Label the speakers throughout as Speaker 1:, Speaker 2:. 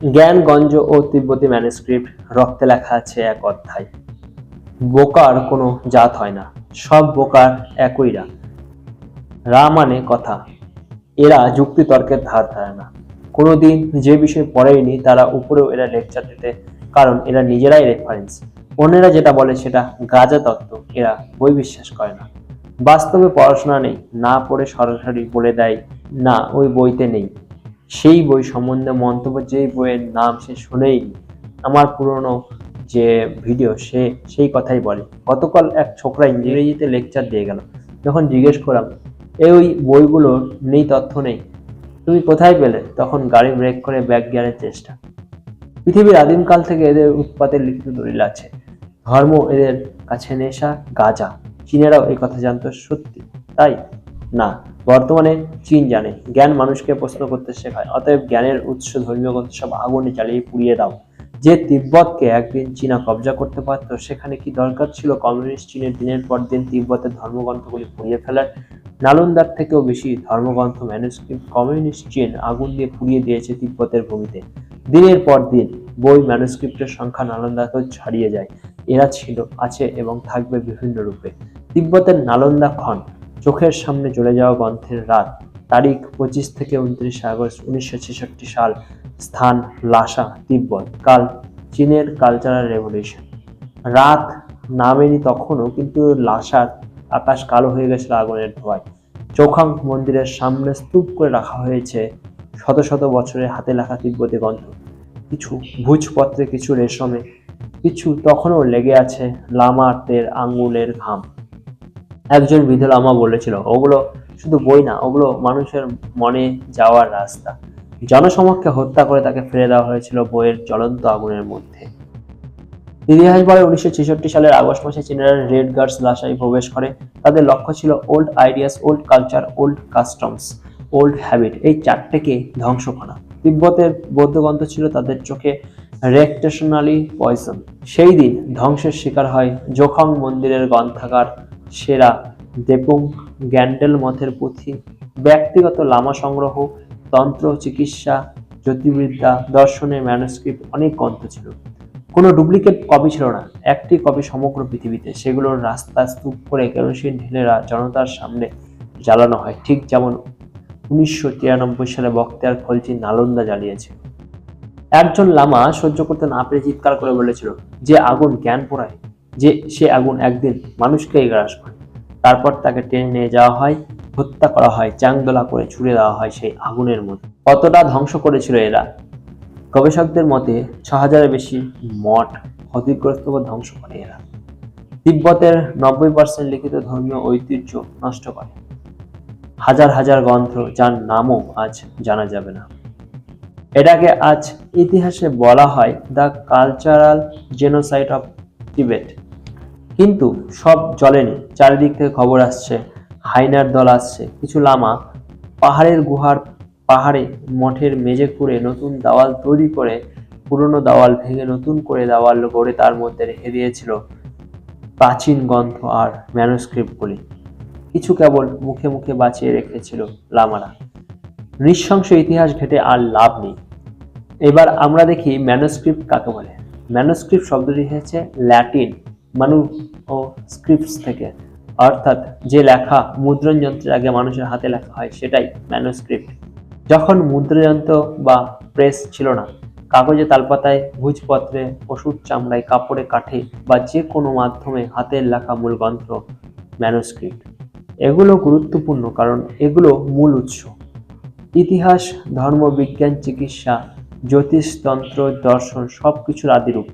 Speaker 1: জ্ঞানগঞ্জ ও তিব্বতী ম্যানুস্ক্রিপ্ট রক্তে লেখা আছে এক অধ্যায়। বোকার কোনো জাত হয় না, সব বোকার একইরা রা মানে কথা, এরা যুক্তি তর্কের ধার ধারে না। কোনোদিন যে বিষয়ে পড়েইনি, তারা উপরেও এরা লেকচার দিতে, কারণ এরা নিজেরাই রেফারেন্স অন্যেরা যেটা বলে সেটা গাজা তত্ত্ব, এরা বই বিশ্বাস করে না। বাস্তবে পড়াশোনা নেই, না পড়ে সরাসরি বলে দেয়, না ওই বইতে নেই। সেই বই সম্বন্ধে মন্তব্য, যেই বইয়ের নাম সে শুনেইনি আমার পুরনো যে ভিডিও, সে সেই কথাই বলে। গতকাল এক ছোকরা ইংরেজিতে লেকচার দিয়ে গেল। যখন জিজ্ঞেস করলাম এই ওই বইগুলোর নেই তথ্য নেই? তুমি কোথায় পেলে? তখন গাড়ি ব্রেক করে ব্যাক গিয়ারের চেষ্টা। পৃথিবীর আদিমকাল থেকে এদের উৎপাতের লিখিত দলিল আছে। ধর্ম এদের কাছে নেশা, গাজা। চীনেরাও এই কথা জানতো সত্যি। তাই না? বর্তমানে চীন জানে, জ্ঞান মানুষকে প্রশ্ন করতে শেখায়। অতএব জ্ঞানের উৎস ধর্মীয় গ্রন্থ সব আগুনে জ্বালিয়ে পুড়িয়ে দাও। যে তিব্বতকে একদিন চীনা কবজা করতে পারত, সেখানে কি দরকার ছিল কমিউনিস্ট চীনের দিনের পর দিন তিব্বতের ধর্মগ্রন্থগুলি পুড়িয়ে ফেলার? নালন্দার থেকেও বেশি ধর্মগ্রন্থ ম্যানুস্ক্রিপ্ট কমিউনিস্ট চীন আগুন দিয়ে পুড়িয়ে দিয়েছে তিব্বতের ভূমিতে। দিনের পর দিন বই ম্যানুস্ক্রিপ্টের সংখ্যা নালন্দাকেও ছাড়িয়ে যায়। এরা ছিল, আছে এবং থাকবে বিভিন্ন রূপে। তিব্বতের নালন্দা খন চোখের সামনে চলে যাওয়া গ্রন্থের রাত, তারিখ পঁচিশ থেকে উনত্রিশে আগস্ট উনিশশো ছেষট্টি সাল, স্থান লাসা, তিব্বত, কাল চীনের কালচারাল রেভলিউশন। রাত নামেনি তখনও, কিন্তু লাসার আকাশ কালো হয়ে গেছিল আগুনের ধোঁয়ায়। চোখাং মন্দিরের সামনে স্তূপ করে রাখা হয়েছে শত শত বছরের হাতে লেখা তিব্বতী গ্রন্থ কিছু ভুজপত্রে, কিছু রেশমে, কিছু তখনও লেগে আছে লামারদের আঙ্গুলের ঘাম। একজন বৃদ্ধ লামা বলেছিল, ওগুলো শুধু বই না, ওগুলো মানুষের মনে যাওয়ার রাস্তা। জনসমক্ষে হত্যা করে তাকে ফেলে দেওয়া হয়েছিল বইয়ের জ্বলন্ত আগুনের মধ্যে। ইতিহাস বলে উনিশশো ছেষট্টি সালের আগস্ট মাসে চীনেরা রেড গার্ডস লাসায় প্রবেশ করে। তাদের লক্ষ্য ছিল old ideas, old culture, old customs, old habit, এই চারটেকে ধ্বংস করা। তিব্বতের বৌদ্ধগ্রন্থ ছিল তাদের চোখে রেকটেশনালি পয়জন সেই দিন ধ্বংসের শিকার হয় জোখং মন্দিরের গ্রন্থাগার সেরা দেপুং গ্যান্ডেল মথের পুঁথি, ব্যক্তিগত লামা সংগ্রহ, তন্ত্র, চিকিৎসা, জ্যোতির্বিদ্যা, দর্শনের ম্যানুস্ক্রিপ্ট অনেক গ্রন্থ ছিল। কোনো ডুপ্লিকেট কপি ছিল না। একটি কপি সমগ্র পৃথিবীতে। সেগুলোর রাস্তা স্তূপ করে কেরোসিন ঢেলেরা জনতার সামনে জ্বালানো হয়। ঠিক যেমন উনিশশো তিরানব্বই সালে বক্তিয়ার খলজি নালন্দা জ্বালিয়েছে একজন লামা সহ্য করতে না পেরে চিৎকার করে বলেছিল, যে আগুন জ্ঞান পোড়ায়। যে সে আগুন একদিন মানুষকেই গ্রাস করে। তারপর তাকে টেনে নিয়ে যাওয়া হয়, হত্যা করা হয়, চাংদোলা করে ছুড়ে দেওয়া হয় সেই আগুনের মধ্যে। কতটা ধ্বংস করেছিল এরা? গবেষকদের মতে ছ হাজারের বেশি মঠ ক্ষতিগ্রস্ত বা ধ্বংস করে এরা। তিব্বতের নব্বই পার্সেন্ট লিখিত ধর্মীয় ঐতিহ্য নষ্ট করে। হাজার হাজার গ্রন্থ যার নামও আজ জানা যাবে না। এটাকে আজ ইতিহাসে বলা হয় the cultural genocide of Tibet কিন্তু সব চলেনি চারিদিক থেকে খবর আসছে, হাইনার দল আসছে, কিছু লামা পাহাড়ের গুহার পাহাড়ে মঠের মেঝে খুঁড়ে নতুন দেওয়াল তৈরি করে, পুরনো দাওয়াল ভেঙে নতুন করে দেওয়াল গড়ে তার মধ্যে রেখে দিয়েছিল প্রাচীন গ্রন্থ আর ম্যানুস্ক্রিপ্টগুলি। কিছু কেবল মুখে মুখে বাঁচিয়ে রেখেছিল লামারা। নৃশংস ইতিহাস ঘেটে আর লাভ নেই। এবার আমরা দেখি ম্যানুস্ক্রিপ্ট কাকে বলে। ম্যানুস্ক্রিপ্ট শব্দটি এসেছে ল্যাটিন। মানু ও স্ক্রিপ্টস থেকে। অর্থাৎ যে লেখা মুদ্রণ যন্ত্রের আগে মানুষের হাতে লেখা হয়, সেটাই ম্যানুস্ক্রিপ্ট যখন মুদ্রযন্ত্র বা প্রেস ছিল না, কাগজে তালপাতায় ভুজপত্রে পশুর চামড়ায়, কাপড়ে, কাঠে বা যে কোনো মাধ্যমে হাতের লেখা মূল গ্রন্থ ম্যানুস্ক্রিপ্ট এগুলো গুরুত্বপূর্ণ কারণ এগুলো মূল উৎস। ইতিহাস, ধর্ম, বিজ্ঞান, চিকিৎসা, জ্যোতিষতন্ত্র, দর্শন সব কিছুর আদিরূপ।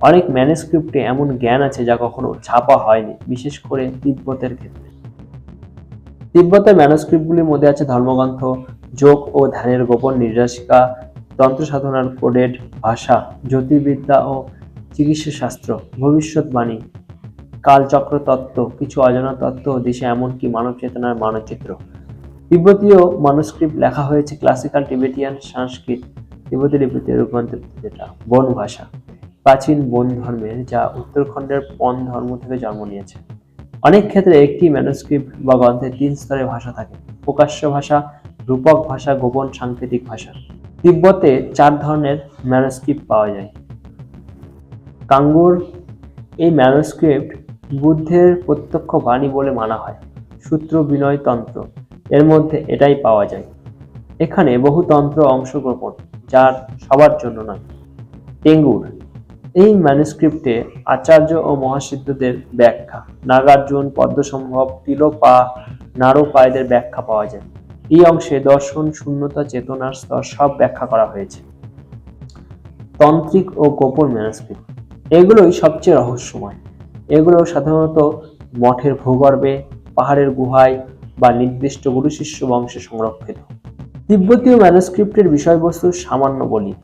Speaker 1: অনেক ম্যানুস্ক্রিপ্টে এমন জ্ঞান আছে যা কখনো ছাপা হয়নি, বিশেষ করে তিব্বতের ক্ষেত্রে। তিব্বতের ম্যানুস্ক্রিপ্টগুলির মধ্যে আছে ধর্মগ্রন্থ, যোগ ও ধ্যানের গোপন নির্দেশিকা, তন্ত্র সাধনার কোডেড ভাষা, জ্যোতির্বিদ্যা ও চিকিৎসা শাস্ত্র ভবিষ্যৎবাণী, কালচক্র তত্ত্ব, কিছু অজানা তত্ত্ব দিশা, এমনকি মানব চেতনার মানচিত্র। তিব্বতীয় মানুস্ক্রিপ্ট লেখা হয়েছে ক্লাসিক্যাল টিবেটিয়ান সংস্কৃত তিব্বতী লিপিতে রূপান্তরিত যেটা বন ভাষা প্রাচীন বন ধর্মের যা উত্তরখণ্ডের পন ধর্ম থেকে জন্ম নিয়েছে। অনেক ক্ষেত্রে একটি ম্যানুস্ক্রিপ্ট বা গ্রন্থে তিন স্তরের ভাষা থাকে। প্রকাশ্য ভাষা, রূপক ভাষা, গোপন সাংকেতিক ভাষা। তিব্বতে চার ধরনের ম্যানুস্ক্রিপ্ট পাওয়া যায়। কাঙ্গুর, এই ম্যানুস্ক্রিপ্ট বুদ্ধের প্রত্যক্ষ বাণী বলে মানা হয়। সূত্র বিনয় তন্ত্র, এর মধ্যে এটাই পাওয়া যায়। এখানে বহু তন্ত্র অংশগ্রহণ, যার সবার জন্য নয়। টেঙ্গুর এই ম্যানুস্ক্রিপ্টে আচার্য ও মহাসিদ্ধদের ব্যাখ্যা। নাগার্জুন, পদ্মসম্ভব, তিলোপা, নারোপায়দের ব্যাখ্যা পাওয়া যায়। এই অংশে দর্শন, শূন্যতা, চেতনার স্তর সব ব্যাখ্যা করা হয়েছে। তন্ত্রিক ও গোপন ম্যানুস্ক্রিপ্ট এগুলোই সবচেয়ে রহস্যময়। এগুলো সাধারণত মঠের ভূগর্ভে, পাহাড়ের গুহায় বা নির্দিষ্ট গুরু শিষ্য বংশে সংরক্ষিত। তিব্বতীয় ম্যানুস্ক্রিপ্টের বিষয়বস্তু সামান্য বলি।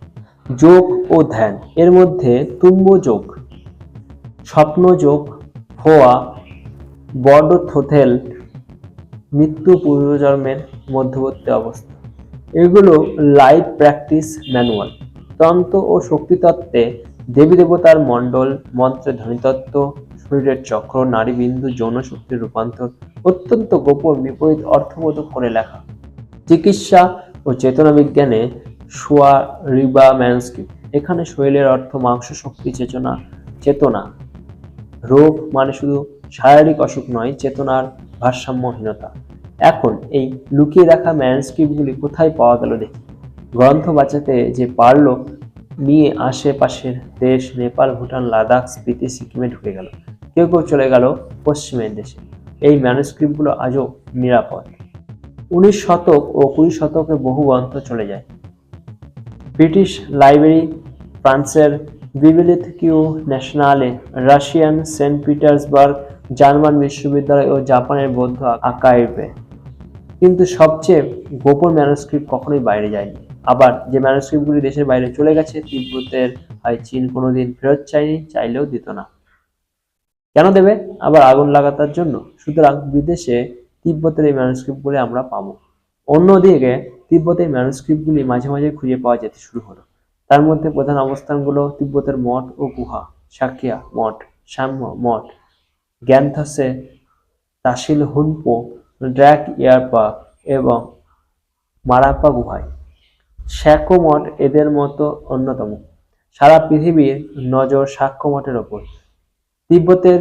Speaker 1: যোগ ও ধ্যান। এর মধ্যে তুম্ব যোগ, স্বপ্ন যোগ, ফোয়া বড় থোথেল, মৃত্যু পূর্বজন্মের মধ্যবর্তী অবস্থা। এগুলো লাইফ প্র্যাকটিস ম্যানুয়াল তন্ত্র ও শক্তিতত্ত্বে দেবী দেবতার মণ্ডল, মন্ত্রে ধ্বনিতত্ত্ব, শরীরের চক্র, নারী বিন্দু, যৌন শক্তির রূপান্তর অত্যন্ত গোপন, বিপরীত অর্থবোধক করে লেখা। চিকিৎসা ও চেতনা বিজ্ঞানে সোয়া রিবা ম্যানস্ক্রিপ্ট এখানে শরীরের অর্থ মাংস, শক্তি, চেতনা চেতনা। রোগ মানে শুধু শারীরিক অসুখ নয়, চেতনার ভারসাম্যহীনতা। এখন এই লুকিয়ে রাখা ম্যানস্ক্রিপ্টগুলি কোথায় পাওয়া গেল দেখি। গ্রন্থ বাঁচাতে যে পারল, নিয়ে আশেপাশের দেশ, নেপাল, ভুটান, লাদাখ, স্পিতি, সিকিমে ঢুকে গেল। কেউ কেউ চলে গেল পশ্চিমের দেশে। এই ম্যানুস্ক্রিপ্টগুলো আজও নিরাপদ। উনিশ শতক ও কুড়ি শতকে বহু গ্রন্থ চলে যায়। ব্রিটিশ লাইব্রেরি ফ্রান্সের বিবিলিথকিউ ন্যাশনালে রাশিয়ান সেন্ট পিটার্সবার্গ জার্মান বিশ্ববিদ্যালয় ও জাপানের বৌদ্ধ আকাইভে। কিন্তু সবচেয়ে গোপন ম্যানুস্ক্রিপ্ট কখনোই বাইরে যায়নি। আবার যে ম্যানুস্ক্রিপ্টগুলি দেশের বাইরে চলে গেছে, তিব্বতের হয় চীন কোনোদিন ফেরত চায়নি, চাইলেও দিত না। কেন দেবে? আবার আগুন লাগাতার জন্য। সুতরাং বিদেশে তিব্বতের এই ম্যানুস্ক্রিপ্টগুলি আমরা পাবো। অন্যদিকে তিব্বতের ম্যানুস্ক্রিপ্টগুলি মাঝে মাঝে খুঁজে পাওয়া যেতে শুরু হলো। তার মধ্যে প্রধান অবস্থানগুলো তিব্বতের মঠ ও গুহা সাকিয়া মঠ, সাম্য, মঠ, গ্যান্থাসে, তাসিল হুনপো, ড্র্যাক ইয়ারপা এবং মারাপ্পা গুহায়। শ্যাকো মঠ এদের মতো অন্যতম। সারা পৃথিবীর নজর সাক্ষ্য মঠের ওপর। তিব্বতের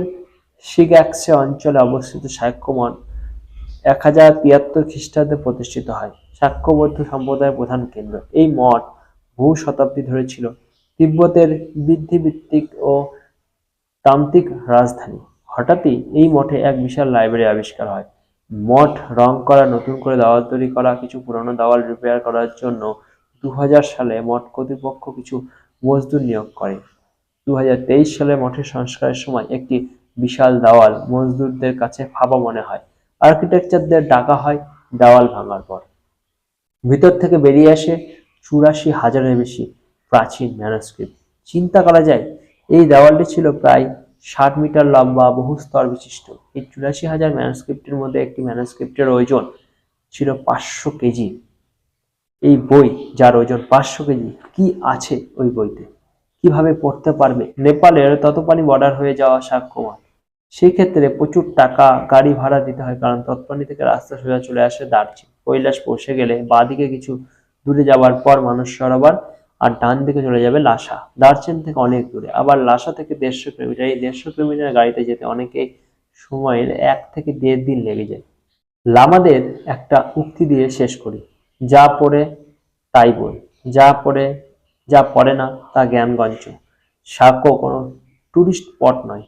Speaker 1: শিগ্যাক্সে অঞ্চলে অবস্থিত সাক্ষ্য মঠ এক হাজার তিয়াত্তর খ্রিস্টাব্দে প্রতিষ্ঠিত হয়। সাক্ষ্যবৌদ্ধ সম্প্রদায়ের প্রধান কেন্দ্র। এই মঠ বহু শতাব্দী ধরে ছিল তিব্বতের বৃদ্ধিভিত্তিক ও তান্ত্রিক রাজধানী। হঠাৎই এই মঠে এক বিশাল লাইব্রেরি আবিষ্কার হয়। মঠ রং করা, নতুন করে দেওয়াল তৈরি করা, কিছু পুরনো দেওয়াল রিপেয়ার করার জন্য দু হাজার সালে মঠ কর্তৃপক্ষ কিছু মজদুর নিয়োগ করে। দু হাজার তেইশ সালে মঠের সংস্কারের সময় একটি বিশাল দেওয়াল মজদুরদের কাছে ফাঁপা মনে হয়। আর্কিটেকচারদের ডাকা হয় দেওয়াল ভাঙার পর। ভিতর থেকে বেরিয়ে আসে চুরাশি হাজারের বেশি প্রাচীন ম্যানুস্ক্রিপ্ট চিন্তা করা যায়, এই দেওয়ালটি ছিল প্রায় ষাট মিটার লম্বা বহু স্তর বিশিষ্ট। এই চুরাশি হাজার ম্যানুস্ক্রিপ্টের মধ্যে একটি ম্যানুস্ক্রিপ্টের ওজন ছিল পাঁচশো কেজি। এই বই, যার ওজন পাঁচশো কেজি, কি আছে ওই বইতে? কীভাবে পড়তে পারবে? নেপালের ততপানি বর্ডার হয়ে যাওয়া সাক্ষ্যমান সেই ক্ষেত্রে প্রচুর টাকা গাড়ি ভাড়া দিতে হয়, কারণ তৎপানি থেকে রাস্তা সোজা চলে আসে দার্জিলিং। কৈলাস পৌঁছে গেলে বাঁদিকে কিছু দূরে যাওয়ার পর মানুষ সরোবর আর ডান দিকে চলে যাবে লাসা। দার্জিলিং থেকে অনেক দূরে। আবার লাসা থেকে দেড়শো কিলোমিটার। এই দেড়শো কিলোমিটার গাড়িতে যেতে অনেকে সময়ের এক থেকে দেড় দিন লেগে যায়। লামাদের একটা উক্তি দিয়ে শেষ করি। যা পড়ে তাই বল যা পড়ে যা পড়ে না তা জ্ঞানগঞ্জ। সাক্ষ্য কোনো টুরিস্ট স্পট নয়।